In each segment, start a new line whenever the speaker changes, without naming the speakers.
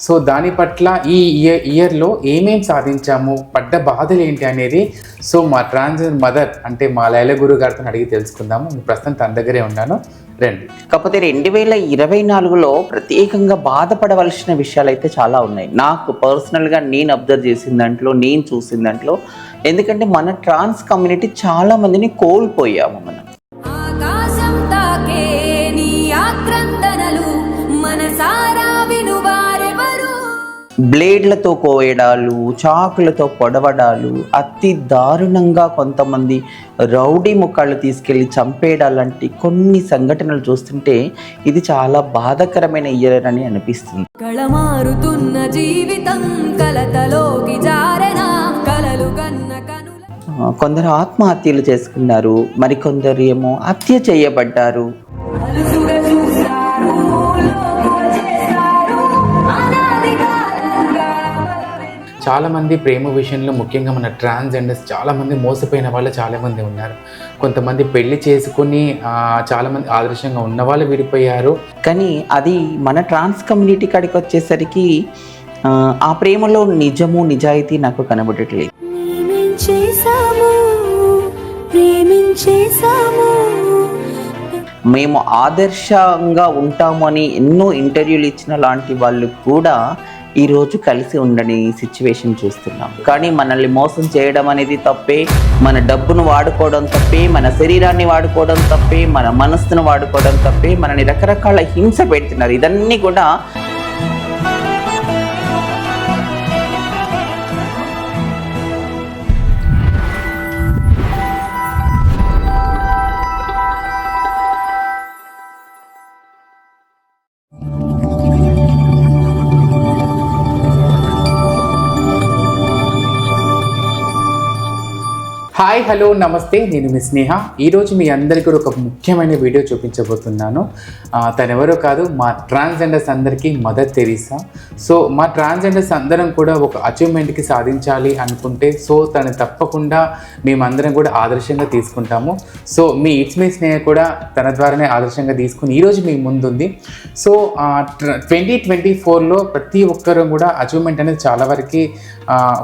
So దాని పట్ల ఈ ఇయర్ ఇయర్లో ఏమేం సాధించాము పడ్డ బాధలు ఏంటి అనేది సో మా ట్రాన్స్జెండర్ మదర్ అంటే మా లైల గురు గారితో అడిగి తెలుసుకుందాము. నేను ప్రస్తుతం తన దగ్గరే ఉన్నాను. రండి.
కాకపోతే రెండు వేల ఇరవై నాలుగులో ప్రత్యేకంగా బాధపడవలసిన విషయాలు అయితే చాలా ఉన్నాయి. నాకు పర్సనల్గా నేను అబ్జర్వ్ చేసిన దాంట్లో నేను చూసిన దాంట్లో ఎందుకంటే మన ట్రాన్స్ కమ్యూనిటీ చాలా మందిని కోల్పోయాము మనం.
ఆకాశం తాకే నీ ఆక్రందనలు మనసారా
బ్లేడ్లతో కోయడాలు చాకులతో పొడవడాలు అతి దారుణంగా కొంతమంది రౌడీ ముఖాళ్ళు తీసుకెళ్ళి చంపేయడాలు లాంటి కొన్ని సంఘటనలు చూస్తుంటే ఇది చాలా బాధాకరమైన ఇయర్ అని అనిపిస్తుంది.
కళమారుతున్న జీవితం కలతలోకి జారెనా కలలు
కొందరు ఆత్మహత్యలు చేసుకున్నారు మరికొందరు ఏమో హత్య చేయబడ్డారు.
బలమే-
చాలా మంది ప్రేమ విషయంలో ముఖ్యంగా మన ట్రాన్స్జెండర్స్ చాలా మంది మోసపోయిన వాళ్ళు చాలా మంది ఉన్నారు. కొంతమంది పెళ్ళి చేసుకుని ఆ, చాలా మంది ఆదర్శంగా ఉన్న వాళ్ళు విడిపోయారు.
కానీ అది మన ట్రాన్స్ కమ్యూనిటీ కాడికి వచ్చేసరికి ఆ, ప్రేమలో నిజము నిజాయితీ నాకు కనబడట్లేదు. మేము ఆదర్శంగా ఉంటాము అని ఎన్నో ఇంటర్వ్యూలు ఇచ్చిన లాంటి వాళ్ళు కూడా ఈరోజు కలిసి ఉండని సిచ్యువేషన్ చూస్తున్నాం. కానీ మనల్ని మోసం చేయడం అనేది తప్పే మన డబ్బును వాడుకోవడం తప్పే మన శరీరాన్ని వాడుకోవడం తప్పే మన మనస్సును వాడుకోవడం తప్పే మనని రకరకాల హింస పెడుతున్నారు. ఇదన్నీ కూడా
హాయ్ హలో నమస్తే. నేను మీ స్నేహ. ఈరోజు మీ అందరికీ కూడా ఒక ముఖ్యమైన వీడియో చూపించబోతున్నాను. తనెవరో తను కాదు మా ట్రాన్స్జెండర్స్ అందరికీ మదర్ తెరీసా. సో మా ట్రాన్స్జెండర్స్ అందరం కూడా ఒక అచీవ్మెంట్కి సాధించాలి అనుకుంటే సో తను తప్పకుండా మేమందరం కూడా ఆదర్శంగా తీసుకుంటాము. సో మీ ఇట్స్ మీ స్నేహ కూడా తన ద్వారానే ఆదర్శంగా తీసుకుని ఈరోజు మీ ముందుంది. సో ట్వంటీ ట్వంటీ ఫోర్లో ప్రతి ఒక్కరూ కూడా అచీవ్మెంట్ అనేది చాలా వరకు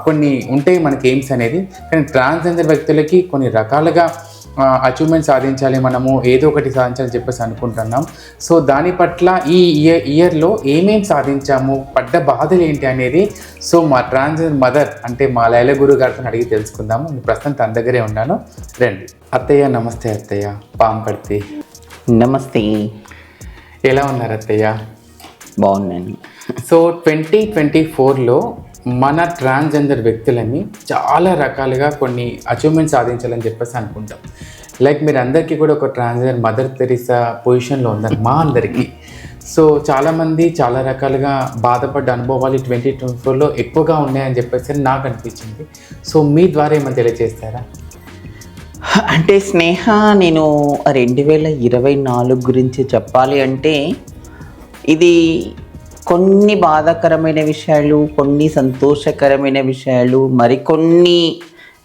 కొన్ని ఉంటాయి మనకి ఎయిమ్స్ అనేది. కానీ ట్రాన్స్జెండర్ వ్యక్తులకి కొన్ని రకాలుగా అచీవ్మెంట్ సాధించాలి మనము ఏదో ఒకటి సాధించాలని చెప్పేసి అనుకుంటున్నాం. సో దాని పట్ల ఈ ఇయర్ ఇయర్లో ఏమేం సాధించాము పడ్డ బాధలు ఏంటి అనేది సో మా ట్రాన్స్జెండర్ మదర్ అంటే మా లైల గురు గారితో అడిగి తెలుసుకుందాము. నేను ప్రస్తుతం తన దగ్గరే ఉన్నాను. రండి. అత్తయ్య నమస్తే అత్తయ్య. పాంపర్తి
నమస్తే.
ఎలా ఉన్నారు అత్తయ్య?
బాగున్నాను.
సో ట్వంటీ ట్వంటీ ఫోర్లో మన ట్రాన్స్జెండర్ వ్యక్తులని చాలా రకాలుగా కొన్ని అచీవ్మెంట్ సాధించాలని చెప్పేసి అనుకుంటాం. లైక్ మీరు అందరికీ కూడా ఒక ట్రాన్స్జెండర్ మదర్ తెరిసా పొజిషన్లో ఉన్నారు మా అందరికీ. సో చాలామంది చాలా రకాలుగా బాధపడ్డ అనుభవాలు ట్వంటీ ట్వంటీ ఫోర్లో ఎక్కువగా ఉన్నాయని చెప్పేసి నాకు అనిపించింది. సో మీ ద్వారా ఏమైనా తెలియజేస్తారా
అంటే స్నేహ నేను రెండు వేల ఇరవై నాలుగు గురించి చెప్పాలి అంటే ఇది కొన్ని బాధాకరమైన విషయాలు కొన్ని సంతోషకరమైన విషయాలు మరికొన్ని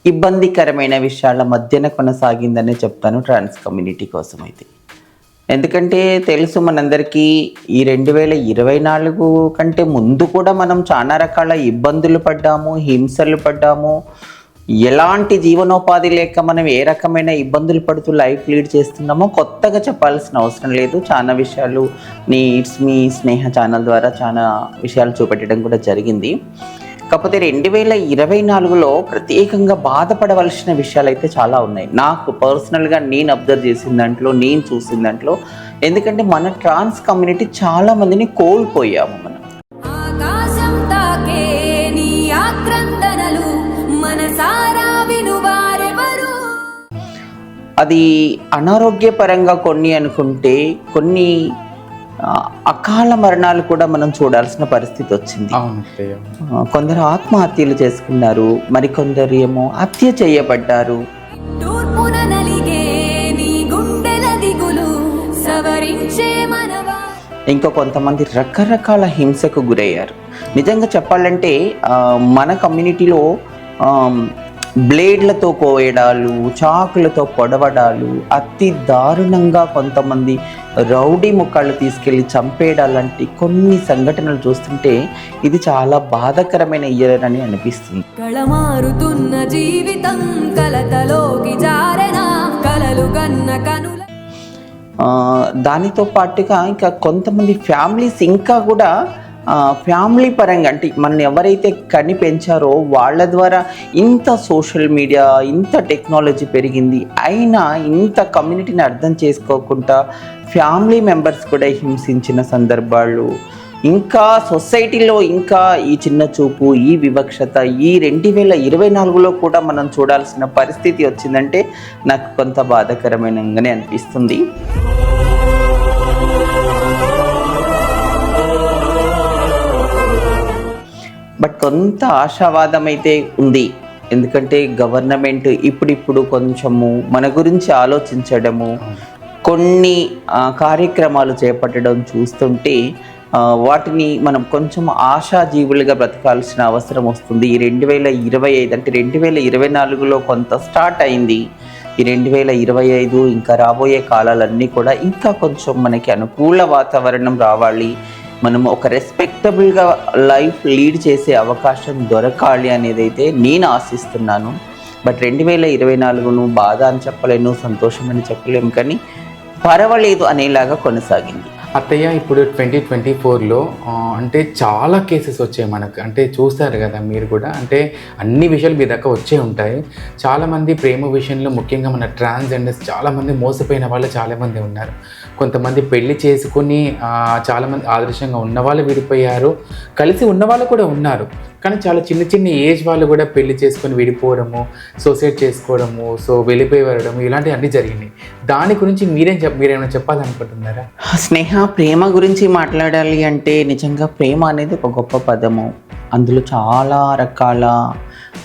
ఇబ్బందికరమైన విషయాల మధ్యన కొనసాగిందనే చెప్తాను ట్రాన్స్ కమ్యూనిటీ కోసం అయితే ఎందుకంటే తెలుసు మనందరికీ ఈ రెండు వేల ఇరవై నాలుగు కంటే ముందు కూడా మనం చాలా రకాల ఇబ్బందులు పడ్డాము హింసలు పడ్డాము ఎలాంటి జీవనోపాధి లేక మనం ఏ రకమైన ఇబ్బందులు పడుతూ లైఫ్ లీడ్ చేస్తున్నామో కొత్తగా చెప్పాల్సిన అవసరం లేదు. చాలా విషయాలు నీ ఇట్స్ మీ స్నేహ ఛానల్ ద్వారా చాలా విషయాలు చూపెట్టడం కూడా జరిగింది. కాకపోతే రెండు వేల ఇరవై నాలుగులో ప్రత్యేకంగా బాధపడవలసిన విషయాలు అయితే చాలా ఉన్నాయి. నాకు పర్సనల్గా నేను అబ్జర్వ్ చేసిన దాంట్లో నేను చూసిన దాంట్లో ఎందుకంటే మన ట్రాన్స్ కమ్యూనిటీ చాలా మందిని కోల్పోయాము మనం. అది అనారోగ్యపరంగా కొన్ని అనుకుంటే కొన్ని అకాల మరణాలు కూడా మనం చూడాల్సిన పరిస్థితి వచ్చింది. కొందరు ఆత్మహత్యలు చేసుకున్నారు మరికొందరు ఏమో హత్య చేయబడ్డారు. ఇంకా కొంతమంది రకరకాల హింసకు గురయ్యారు. నిజంగా చెప్పాలంటే మన కమ్యూనిటీలో బ్లేడ్లతో కోయడాలు చాకులతో పొడవడాలు అతి దారుణంగా కొంతమంది రౌడీ ముక్కళ్ళు తీసుకెళ్ళి చంపేయడాలు లాంటి కొన్ని సంఘటనలు చూస్తుంటే ఇది చాలా బాధాకరమైన ఇయర్ అని అనిపిస్తుంది.
కళమారుతున్న జీవితం కలతలోకి జారెనా కలలు కన్న కనుల
దానితో పాటుగా ఇంకా కొంతమంది ఫ్యామిలీస్ ఇంకా కూడా ఫ్యామిలీ పరంగా అంటే మనల్ని ఎవరైతే కని పెంచారో వాళ్ళ ద్వారా ఇంత సోషల్ మీడియా ఇంత టెక్నాలజీ పెరిగింది అయినా ఇంత కమ్యూనిటీని అర్థం చేసుకోకుండా ఫ్యామిలీ మెంబర్స్ కూడా హింసించిన సందర్భాలు ఇంకా సొసైటీలో ఇంకా ఈ చిన్న చూపు ఈ వివక్షత ఈ రెండు వేల ఇరవై నాలుగులో కూడా మనం చూడాల్సిన పరిస్థితి వచ్చిందంటే నాకు కొంత బాధాకరమైనగానే అనిపిస్తుంది. కొంత ఆశావాదం అయితే ఉంది. ఎందుకంటే గవర్నమెంట్ ఇప్పుడిప్పుడు కొంచెము మన గురించి ఆలోచించడము కొన్ని కార్యక్రమాలు చేపట్టడం చూస్తుంటే వాటిని మనం కొంచెం ఆశాజీవులుగా బ్రతకాల్సిన అవసరం వస్తుంది. ఈ రెండు వేల ఇరవై ఐదు అంటే రెండు వేల ఇరవై నాలుగులో కొంత స్టార్ట్ అయింది. ఈ రెండు వేల ఇరవై ఐదు ఇంకా రాబోయే కాలాలన్నీ కూడా ఇంకా కొంచెం మనకి అనుకూల వాతావరణం రావాలి. మనం ఒక రెస్పెక్టబుల్గా లైఫ్ లీడ్ చేసే అవకాశం దొరకాలి అనేది అయితే నేను ఆశిస్తున్నాను. బట్ రెండు వేల ఇరవై నాలుగును బాధ అని చెప్పలేను సంతోషం అని చెప్పలేము కానీ పర్వాలేదు అనేలాగా కొనసాగింది.
అత్తయ్య ఇప్పుడు ట్వంటీ ట్వంటీ ఫోర్లో అంటే చాలా కేసెస్ వచ్చాయి మనకు. అంటే చూస్తారు కదా మీరు కూడా. అంటే అన్ని విషయాలు మీ దగ్గర వచ్చే ఉంటాయి. చాలామంది ప్రేమ విషయంలో ముఖ్యంగా మన ట్రాన్స్జెండర్స్ చాలామంది మోసపోయిన వాళ్ళు చాలామంది ఉన్నారు. కొంతమంది పెళ్ళి చేసుకుని చాలామంది ఆదర్శంగా ఉన్న వాళ్ళు విడిపోయారు. కలిసి ఉన్న వాళ్ళు కూడా ఉన్నారు. కానీ చాలా చిన్న చిన్న ఏజ్ వాళ్ళు కూడా పెళ్ళి చేసుకొని విడిపోవడము సూసైడ్ చేసుకోవడము సో వెళ్ళిపోయి వెళ్ళడం ఇలాంటివి అన్నీ జరిగినాయి. దాని గురించి మీరేం చెప్ మీరేమైనా చెప్పాలనుకుంటున్నారా?
స్నేహ ప్రేమ గురించి మాట్లాడాలి అంటే నిజంగా ప్రేమ అనేది ఒక గొప్ప పదము. అందులో చాలా రకాల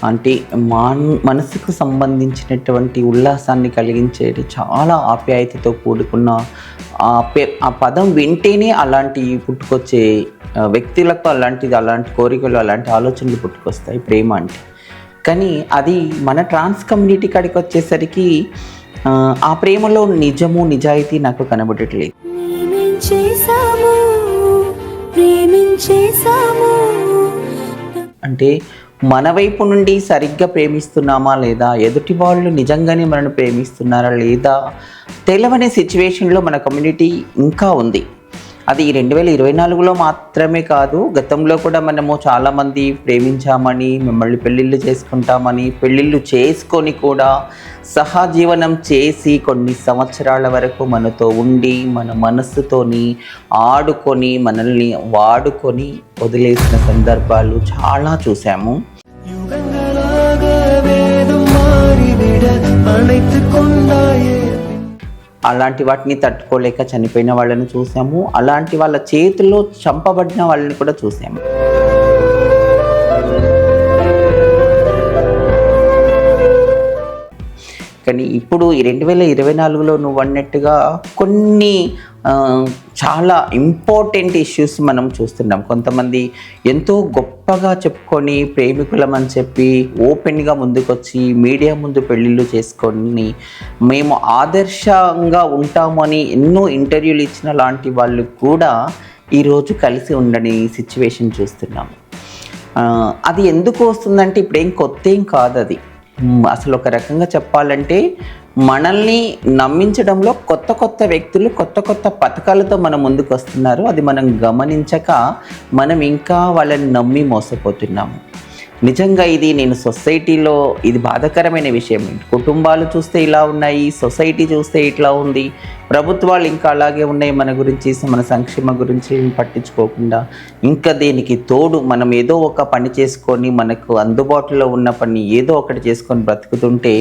అంటే మాన్ మనసుకు సంబంధించినటువంటి ఉల్లాసాన్ని కలిగించేది చాలా ఆప్యాయతతో కూడుకున్న ఆ పదం వింటేనే అలాంటి పుట్టుకొచ్చే వ్యక్తులకు అలాంటిది అలాంటి కోరికలు అలాంటి ఆలోచనలు పుట్టుకొస్తాయి ప్రేమ అంటే. కానీ అది మన ట్రాన్స్ కమ్యూనిటీ కాడికి వచ్చేసరికి ఆ, ప్రేమలో నిజము నిజాయితీ నాకు కనబడట్లేదు. అంటే మన వైపు నుండి సరిగ్గా ప్రేమిస్తున్నామా లేదా? ఎదుటి వాళ్ళు నిజంగానే మనల్ని ప్రేమిస్తున్నారా లేదా? తెలవనే సిచ్యువేషన్లో మన కమ్యూనిటీ ఇంకా ఉంది. అది ఈ రెండు వేల ఇరవై నాలుగులో మాత్రమే కాదు గతంలో కూడా మనము చాలామంది ప్రేమించామని మిమ్మల్ని పెళ్ళిళ్ళు చేసుకుంటామని పెళ్ళిళ్ళు చేసుకొని కూడా సహజీవనం చేసి కొన్ని సంవత్సరాల వరకు మనతో ఉండి మన మనస్సుతోని ఆడుకొని మనల్ని వాడుకొని వదిలేసిన సందర్భాలు చాలా చూసాము. అలాంటి వాటిని తట్టుకోలేక చనిపోయిన వాళ్ళని చూసాము. అలాంటి వాళ్ళ చేతిలో చంపబడిన వాళ్ళని కూడా చూసాము. కానీ ఇప్పుడు ఈ రెండు వేల ఇరవై నాలుగులో నువ్వు అన్నట్టుగా కొన్ని చాలా ఇంపార్టెంట్ ఇష్యూస్ మనం చూస్తున్నాం. కొంతమంది ఎంతో గొప్పగా చెప్పుకొని ప్రేమికులమని చెప్పి ఓపెన్గా ముందుకొచ్చి మీడియా ముందు పెళ్ళిళ్ళు చేసుకొని మేము ఆదర్శంగా ఉంటామని ఎన్నో ఇంటర్వ్యూలు ఇచ్చిన లాంటి వాళ్ళు కూడా ఈరోజు కలిసి ఉండని సిచ్యువేషన్ చూస్తున్నాం అది ఎందుకు వస్తుందంటే ఇప్పుడు ఏం కొత్త ఏం కాదు అది అసలు ఒక రకంగా చెప్పాలంటే మనల్ని నమ్మించడంలో కొత్త కొత్త వ్యక్తులు కొత్త కొత్త పథకాలతో మన ముందుకు వస్తున్నారు. అది మనం గమనించక మనం ఇంకా వాళ్ళని నమ్మి మోసపోతున్నాము. నిజంగా ఇది నేను సొసైటీలో ఇది బాధాకరమైన విషయం. కుటుంబాలు చూస్తే ఇలా ఉన్నాయి సొసైటీ చూస్తే ఇట్లా ఉంది ప్రభుత్వాలు ఇంకా అలాగే ఉన్నాయి మన గురించి మన సంక్షేమ గురించి పట్టించుకోకుండా. ఇంకా దీనికి తోడు మనం ఏదో ఒక పని చేసుకొని మనకు అందుబాటులో ఉన్న పని ఏదో ఒకటి చేసుకొని బ్రతుకుతుంటే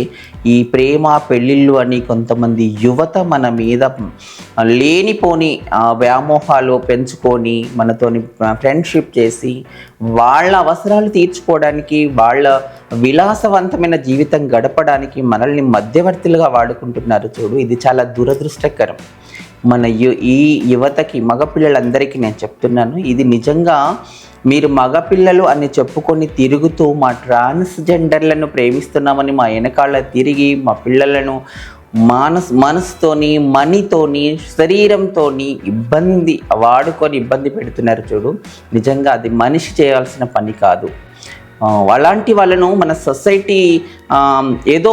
ఈ ప్రేమ పెళ్ళిళ్ళు అని కొంతమంది యువత మన మీద లేనిపోని వ్యామోహాలు పెంచుకొని మనతోని ఫ్రెండ్షిప్ చేసి వాళ్ళ అవసరాలు తీర్చుకోవడానికి వాళ్ళ విలాసవంతమైన జీవితం గడపడానికి మనల్ని మధ్యవర్తులుగా వాడుకుంటున్నారు చూడు. ఇది చాలా దురదృష్టకరం. మన యు ఈ యువతకి మగపిల్లలందరికీ నేను చెప్తున్నాను. ఇది నిజంగా మీరు మగపిల్లలు అని చెప్పుకొని తిరుగుతూ మా ట్రాన్స్జెండర్లను ప్రేమిస్తున్నామని మా వెనకాల తిరిగి మా పిల్లలను మానస్ మనసుతోని మనీతోని శరీరంతోని ఇబ్బంది వాడుకొని ఇబ్బంది పెడుతున్నారు చూడు. నిజంగా అది మనిషి చేయాల్సిన పని కాదు. అలాంటి వాళ్ళను మన సొసైటీ ఏదో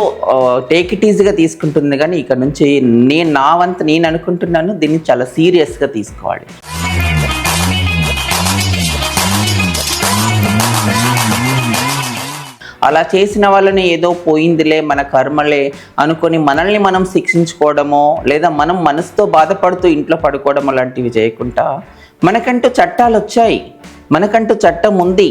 టేక్ ఇట్ ఈజీగా తీసుకుంటుంది. కానీ ఇక్కడ నుంచి నేను నా వంతు నేను అనుకుంటున్నాను దీన్ని చాలా సీరియస్గా తీసుకోవాలి. అలా చేసిన వాళ్ళని ఏదో పోయిందిలే మన కర్మలే అనుకొని మనల్ని మనం శిక్షించుకోవడమో లేదా మనం మనసుతో బాధపడుతూ ఇంట్లో పడుకోవడం అలాంటివి చేయకుండా మనకంటూ చట్టాలు వచ్చాయి. మనకంటూ చట్టం ఉంది.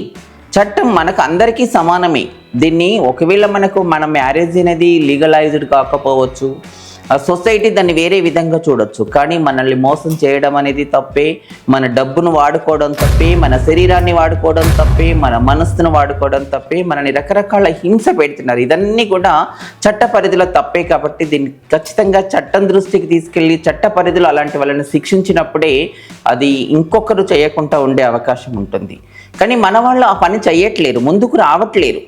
చట్టం మనకు అందరికీ సమానమే. దీన్ని ఒకవేళ మనకు మన మ్యారేజ్ అనేది లీగలైజ్డ్ కాకపోవచ్చు ఆ సొసైటీ దాన్ని వేరే విధంగా చూడొచ్చు. కానీ మనల్ని మోసం చేయడం అనేది తప్పే మన డబ్బును వాడుకోవడం తప్పే మన శరీరాన్ని వాడుకోవడం తప్పే మన మనస్సును వాడుకోవడం తప్పే మనని రకరకాల హింస పెడుతున్నారు. ఇదన్నీ కూడా చట్ట పరిధిలో తప్పే కాబట్టి దీన్ని ఖచ్చితంగా చట్టం దృష్టికి తీసుకెళ్ళి చట్ట పరిధిలో అలాంటి వాళ్ళని శిక్షించినప్పుడే అది ఇంకొకరు చేయకుండా ఉండే అవకాశం ఉంటుంది. కానీ మన వాళ్ళు ఆ పని చేయట్లేరు ముందుకు రావట్లేరు.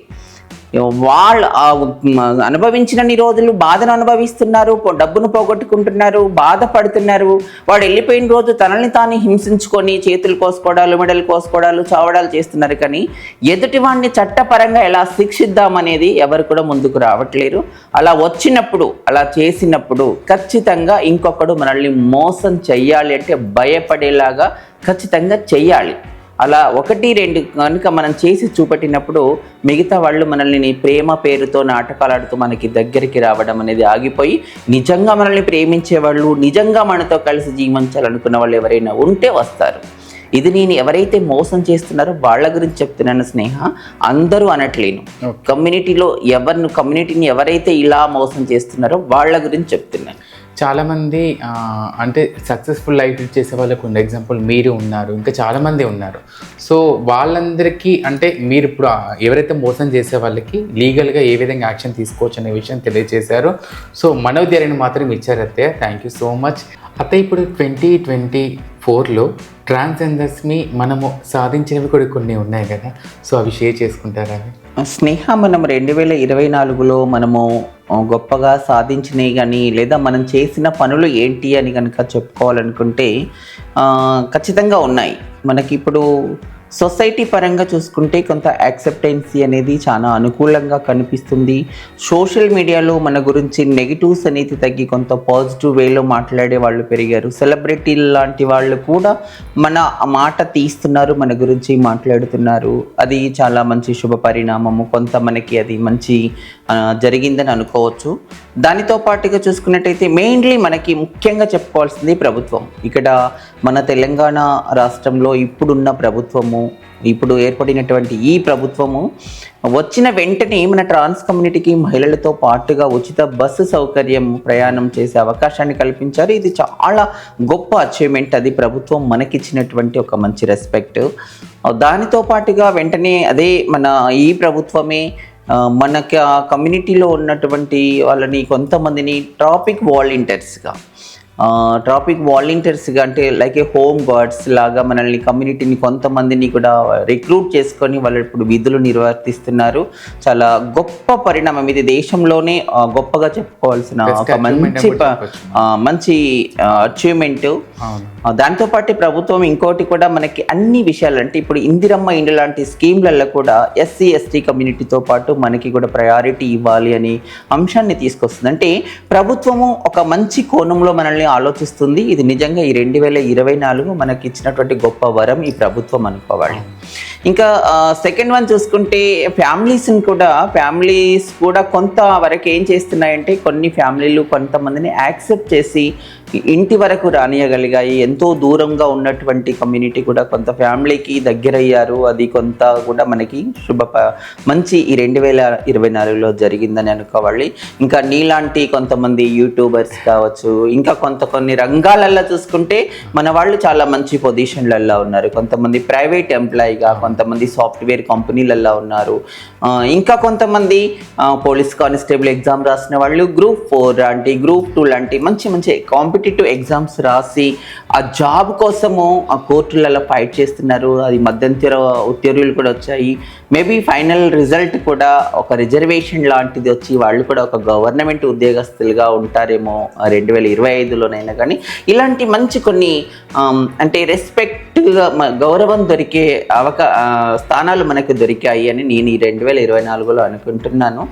వాళ్ళు అనుభవించిన అనుభవించినన్ని రోజులు బాధను అనుభవిస్తున్నారు డబ్బును పోగొట్టుకుంటున్నారు బాధపడుతున్నారు. వాడు వెళ్ళిపోయిన రోజు తనని తాను హింసించుకొని చేతులు కోసుకోవడాలు మెడలు కోసుకోవడాలు చావడాలు చేస్తున్నారు కానీ ఎదుటి వాడిని చట్టపరంగా ఎలా శిక్షిద్దామనేది ఎవరు కూడా ముందుకు రావట్లేరు. అలా వచ్చినప్పుడు అలా చేసినప్పుడు ఖచ్చితంగా ఇంకొకడు మనల్ని మోసం చెయ్యాలి అంటే భయపడేలాగా ఖచ్చితంగా చెయ్యాలి. అలా ఒకటి రెండు కనుక మనం చేసి చూపెట్టినప్పుడు మిగతా వాళ్ళు మనల్ని ప్రేమ పేరుతో నాటకాలాడుతూ మనకి దగ్గరికి రావడం అనేది ఆగిపోయి నిజంగా మనల్ని ప్రేమించే వాళ్ళు నిజంగా మనతో కలిసి జీవించాలనుకున్న వాళ్ళు ఎవరైనా ఉంటే వస్తారు. ఇది నేను ఎవరైతే మోసం చేస్తున్నారో వాళ్ళ గురించి చెప్తున్నాను స్నేహ అందరూ అనట్లేను. కమ్యూనిటీలో ఎవరిని కమ్యూనిటీని ఎవరైతే ఇలా మోసం చేస్తున్నారో వాళ్ళ గురించి చెప్తున్నాను.
చాలామంది అంటే సక్సెస్ఫుల్ లైఫ్ లీడ్ చేసే వాళ్ళకు ఉన్న ఎగ్జాంపుల్ మీరు ఉన్నారు ఇంకా చాలామంది ఉన్నారు. సో వాళ్ళందరికీ అంటే మీరు ఇప్పుడు ఎవరైతే మోసం చేసే వాళ్ళకి లీగల్గా ఏ విధంగా యాక్షన్ తీసుకోవచ్చు అనే విషయం తెలియజేశారు. సో మనోధైర్యాన్ని మాత్రం ఇచ్చారు అత్తయ్య. థ్యాంక్ యూ సో మచ్ అత్తయ్య ఇప్పుడు ట్వంటీ ట్వంటీ ఫోర్లో ట్రాన్స్జెండర్స్ని మనము సాధించినవి కూడా కొన్ని ఉన్నాయి కదా. సో అవి షేర్ చేసుకుంటారా
స్నేహ మనం రెండు వేల ఇరవై నాలుగులో మనము గొప్పగా సాధించినవి కానీ లేదా మనం చేసిన పనులు ఏంటి అని కనుక చెప్పుకోవాలనుకుంటే ఖచ్చితంగా ఉన్నాయి. మనకి ఇప్పుడు సొసైటీ పరంగా చూసుకుంటే కొంత యాక్సెప్టెన్సీ అనేది చాలా అనుకూలంగా కనిపిస్తుంది. సోషల్ మీడియాలో మన గురించి నెగిటివ్స్ అనేది తగ్గి కొంత పాజిటివ్ వేలో మాట్లాడే వాళ్ళు పెరిగారు. సెలబ్రిటీలు లాంటి వాళ్ళు కూడా మన మాట తీస్తున్నారు మన గురించి మాట్లాడుతున్నారు. అది చాలా మంచి శుభ పరిణామము. కొంత మనకి అది మంచి జరిగిందని అనుకోవచ్చు. దానితో పాటుగా చూసుకున్నట్టయితే మెయిన్లీ మనకి ముఖ్యంగా చెప్పుకోవాల్సింది ప్రభుత్వం. ఇక్కడ మన తెలంగాణ రాష్ట్రంలో ఇప్పుడున్న ప్రభుత్వము ఇప్పుడు ఏర్పడినటువంటి ఈ ప్రభుత్వము వచ్చిన వెంటనే మన ట్రాన్స్ కమ్యూనిటీకి మహిళలతో పాటుగా ఉచిత బస్సు సౌకర్యం ప్రయాణం చేసే అవకాశాన్ని కల్పించారు. ఇది చాలా గొప్ప అచీవ్మెంట్ అది ప్రభుత్వం మనకిచ్చినటువంటి ఒక మంచి రెస్పెక్ట్ దానితో పాటుగా వెంటనే అదే మన ఈ ప్రభుత్వమే మనకి ఆ కమ్యూనిటీలో ఉన్నటువంటి వాళ్ళని కొంతమందిని ట్రాఫిక్ వాలంటీర్స్గా ట్రాఫిక్ వాలంటీర్స్గా అంటే లైక్ ఏ హోమ్ గార్డ్స్ లాగా మనల్ని కమ్యూనిటీని కొంతమందిని కూడా రిక్రూట్ చేసుకొని వాళ్ళు ఇప్పుడు విధులు నిర్వర్తిస్తున్నారు. చాలా గొప్ప పరిణామం ఇది దేశంలోనే గొప్పగా చెప్పుకోవాల్సిన ఒక మంచి మంచి అచీవ్మెంట్
అవును.
దాంతో పాటు ప్రభుత్వం ఇంకోటి కూడా మనకి అన్ని విషయాలు అంటే ఇప్పుడు ఇందిరమ్మ ఇండ్ల లాంటి స్కీమ్లలో కూడా ఎస్సీ ఎస్టీ కమ్యూనిటీతో పాటు మనకి కూడా ప్రయారిటీ ఇవ్వాలి అని అంశాన్ని తీసుకొస్తుంది. అంటే ప్రభుత్వము ఒక మంచి కోణంలో మనల్ని ఆలోచిస్తుంది. ఇది నిజంగా ఈ రెండు వేల ఇరవై నాలుగు మనకి ఇచ్చినటువంటి గొప్ప వరం ఈ ప్రభుత్వం అనుకోవాలి. ఇంకా సెకండ్ వన్ చూసుకుంటే ఫ్యామిలీస్ని కూడా ఫ్యామిలీస్ కూడా కొంత వరకు ఏం చేస్తున్నాయంటే కొన్ని ఫ్యామిలీలు కొంతమందిని యాక్సెప్ట్ చేసి ఇంటి వరకు రానియగలిగాయి. ఎంతో దూరంగా ఉన్నటువంటి కమ్యూనిటీ కూడా కొంత ఫ్యామిలీకి దగ్గరయ్యారు. అది కొంత కూడా మనకి శుభ మంచి ఈ రెండు వేల ఇరవై నాలుగులో జరిగిందని అనుకోవాలి. ఇంకా నీలాంటి కొంతమంది యూట్యూబర్స్ కావచ్చు ఇంకా కొంత కొన్ని రంగాలల్లో చూసుకుంటే మన వాళ్ళు చాలా మంచి పొజిషన్లలో ఉన్నారు. కొంతమంది ప్రైవేట్ ఎంప్లాయీగా కొంతమంది సాఫ్ట్వేర్ కంపెనీలలో ఉన్నారు. ఇంకా కొంతమంది పోలీస్ కానిస్టేబుల్ ఎగ్జామ్ రాసిన వాళ్ళు గ్రూప్ ఫోర్ లాంటి గ్రూప్ టూ లాంటి మంచి మంచి కాంపిటీ కాంపిటేటివ్ ఎగ్జామ్స్ రాసి ఆ జాబ్ కోసము ఆ కోర్టులలో ఫైట్ చేస్తున్నారు. అది మధ్యంతర ఉద్యోగులు కూడా వచ్చాయి. మేబీ ఫైనల్ రిజల్ట్ కూడా ఒక రిజర్వేషన్ లాంటిది వచ్చి వాళ్ళు కూడా ఒక గవర్నమెంట్ ఉద్యోగస్తులుగా ఉంటారేమో రెండు వేల ఇరవై ఐదులోనైనా కానీ ఇలాంటి మంచి కొన్ని um, అంటే రెస్పెక్ట్గా గౌరవం దొరికే అవకా స్థానాలు మనకు దొరికాయి అని నేను ఈ రెండు వేల ఇరవై నాలుగులో అనుకుంటున్నాను.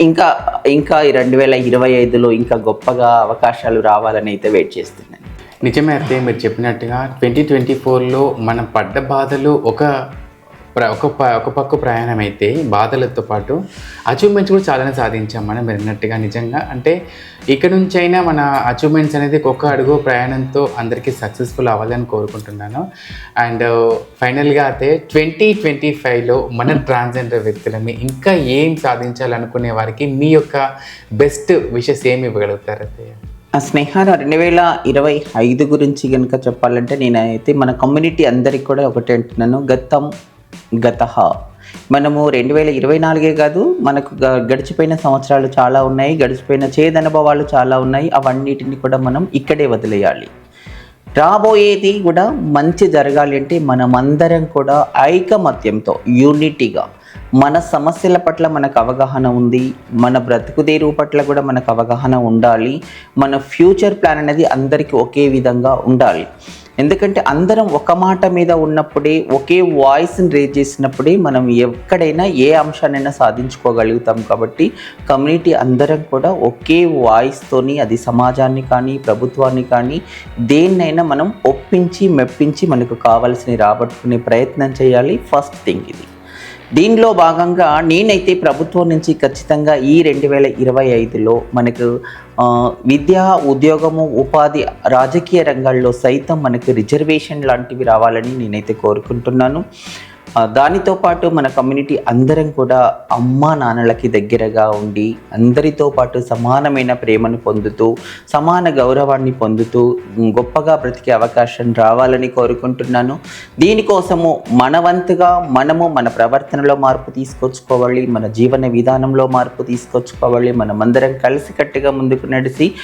ఇంకా ఇంకా ఈ రెండు వేల ఇరవై ఐదులో ఇంకా గొప్పగా అవకాశాలు రావాలని అయితే వెయిట్ చేస్తున్నాను.
నిజమే అయితే మీరు చెప్పినట్టుగా ట్వంటీ ట్వంటీ ఫోర్లో మనం పడ్డ బాధలు ఒక ఒక ప- ఒక పక్క ప్రయాణం అయితే బాధలతో పాటు అచీవ్మెంట్స్ కూడా చాలానే సాధించాం మనం వెళ్ళినట్టుగా నిజంగా. అంటే ఇక్కడ నుంచి అయినా మన అచీవ్మెంట్స్ అనేది ఒక్క అడుగు ప్రయాణంతో అందరికీ సక్సెస్ఫుల్ అవ్వాలని కోరుకుంటున్నాను. అండ్ ఫైనల్గా అయితే ట్వంటీ ట్వంటీ ఫైవ్లో మన ట్రాన్స్జెండర్ వ్యక్తులని ఇంకా ఏం సాధించాలనుకునే వారికి మీ యొక్క బెస్ట్ విషెస్ ఏమి ఇవ్వగలుగుతారు అత్తయ్య?
ఆ స్నేహాలు రెండు వేల ఇరవై ఐదు గురించి కనుక చెప్పాలంటే నేనైతే మన కమ్యూనిటీ అందరికి కూడా ఒకటి అంటున్నాను. గతం గత. మనము రెండు వేల ఇరవై నాలుగే కాదు మనకు గ- గడిచిపోయిన సంవత్సరాలు చాలా ఉన్నాయి గడిచిపోయిన చేదనుభవాలు చాలా ఉన్నాయి అవన్నిటిని కూడా మనం ఇక్కడే వదిలేయాలి. రాబోయేది కూడా మంచి జరగాలి అంటే మనమందరం కూడా ఐకమత్యంతో యూనిటీగా మన సమస్యల పట్ల మనకు అవగాహన ఉంది మన బ్రతుకుదేరు పట్ల కూడా మనకు అవగాహన ఉండాలి మన ఫ్యూచర్ ప్లాన్ అనేది అందరికీ ఒకే విధంగా ఉండాలి. ఎందుకంటే అందరం ఒక మాట మీద ఉన్నప్పుడే ఒకే వాయిస్ని రేజ్ చేసినప్పుడే మనం ఎక్కడైనా ఏ అంశాన్నైనా సాధించుకోగలుగుతాం కాబట్టి కమ్యూనిటీ అందరం కూడా ఒకే వాయిస్తోని అది సమాజాన్ని కానీ ప్రభుత్వాన్ని కానీ దేన్నైనా మనం ఒప్పించి మెప్పించి మనకు కావాల్సినవి రాబట్టుకునే ప్రయత్నం చేయాలి. ఫస్ట్ థింగ్ ఇది. దీనిలో భాగంగా నేనైతే ప్రభుత్వం నుంచి ఖచ్చితంగా ఈ రెండు వేల ఇరవై ఐదులో మనకు విద్య ఉద్యోగము ఉపాధి రాజకీయ రంగాల్లో సైతం మనకు రిజర్వేషన్ లాంటివి రావాలని నేనైతే కోరుకుంటున్నాను. దానితో పాటు మన కమ్యూనిటీ అందరం కూడా అమ్మా నాన్నలకి దగ్గరగా ఉండి అందరితో పాటు సమానమైన ప్రేమను పొందుతూ సమాన గౌరవాన్ని పొందుతూ గొప్పగా బ్రతికే అవకాశం రావాలని కోరుకుంటున్నాను. దీనికోసము మన వంతుగా మనము మన ప్రవర్తనలో మార్పు తీసుకొచ్చుకోవాలి మన జీవన విధానంలో మార్పు తీసుకొచ్చుకోవాలి మనమందరం కలిసికట్టుగా ముందుకు నడిచి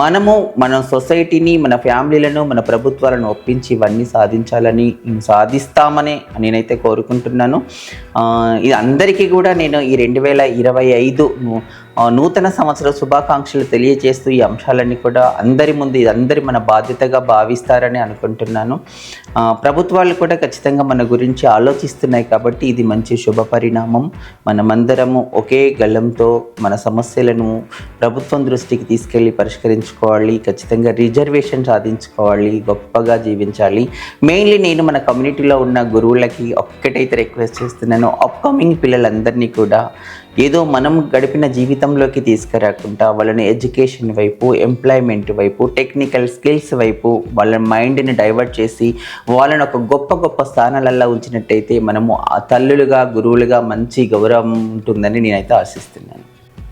మనము మన సొసైటీని మన ఫ్యామిలీలను మన ప్రభుత్వాలను ఒప్పించి ఇవన్నీ సాధించాలని సాధిస్తామని నేనైతే కోరుకుంటున్నాను. ఇది అందరికీ కూడా నేను ఈ రెండు వేల ఇరవై ఐదు నూతన సంవత్సర శుభాకాంక్షలు తెలియజేస్తూ ఈ అంశాలన్నీ కూడా అందరి ముందు ఇది అందరి మన బాధ్యతగా భావిస్తారని అనుకుంటున్నాను. ప్రభుత్వాలు కూడా ఖచ్చితంగా మన గురించి ఆలోచిస్తున్నాయి కాబట్టి ఇది మంచి శుభ పరిణామం. మనమందరము ఒకే గల్లంతో మన సమస్యలను ప్రభుత్వం దృష్టికి తీసుకెళ్ళి పరిష్కరించుకోవాలి ఖచ్చితంగా రిజర్వేషన్ సాధించుకోవాలి గొప్పగా జీవించాలి. మెయిన్లీ నేను మన కమ్యూనిటీలో ఉన్న గురువులకి ఒక్కటైతే రిక్వెస్ట్ చేస్తున్నాను. అప్కమింగ్ పిల్లలందరినీ కూడా ఏదో మనం గడిపిన జీవితంలోకి తీసుకురాకుండా వాళ్ళని ఎడ్యుకేషన్ వైపు ఎంప్లాయ్మెంట్ వైపు టెక్నికల్ స్కిల్స్ వైపు వాళ్ళ మైండ్ని డైవర్ట్ చేసి వాళ్ళని ఒక గొప్ప గొప్ప స్థానాలలో ఉంచినట్టయితే మనము ఆ తల్లులుగా గురువులుగా మంచి గౌరవం ఉంటుందని నేనైతే ఆశిస్తున్నాను.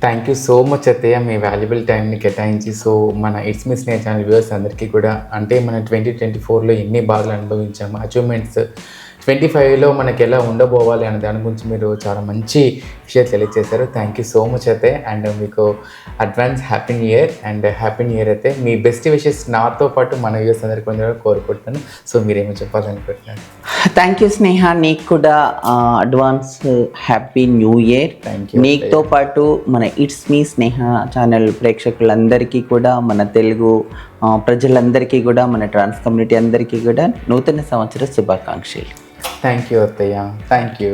థ్యాంక్ యూ సో మచ్ అత్తయ్య. మీ వాల్యుబుల్ టైంని కేటాయించి సో మన ఇట్స్ మిస్ నే ఛానల్ వ్యూవర్స్ అందరికీ కూడా అంటే మన ట్వంటీ ట్వంటీ ఫోర్లో ఎన్ని బాధలు అనుభవించాము అచీవ్మెంట్స్ ట్వంటీ ఫైవ్లో మనకి ఎలా ఉండబోవాలి అనే దాని గురించి మీరు చాలా మంచి విషయాలు తెలియజేశారు. థ్యాంక్ యూ సో మచ్ అయితే. అండ్ మీకు advance happy new year and happy new year అయితే. మీ బెస్ట్ విషెస్ నాతో పాటు మన వ్యూవర్స్ అందరికీ కొంచెం కోరుకుంటున్నాను. సో మీరేమో చెప్పాలనుకుంటున్నాను
థ్యాంక్ యూ స్నేహ నీకు కూడా అడ్వాన్స్ హ్యాపీ న్యూ ఇయర్. నీకుతో పాటు మన ఇట్స్ మీ స్నేహ ఛానల్ ప్రేక్షకులందరికీ కూడా మన తెలుగు ప్రజలందరికీ కూడా మన ట్రాన్స్ కమ్యూనిటీ అందరికీ కూడా నూతన సంవత్సర శుభాకాంక్షలు.
థ్యాంక్ యూ అత్తయ్య థ్యాంక్ యూ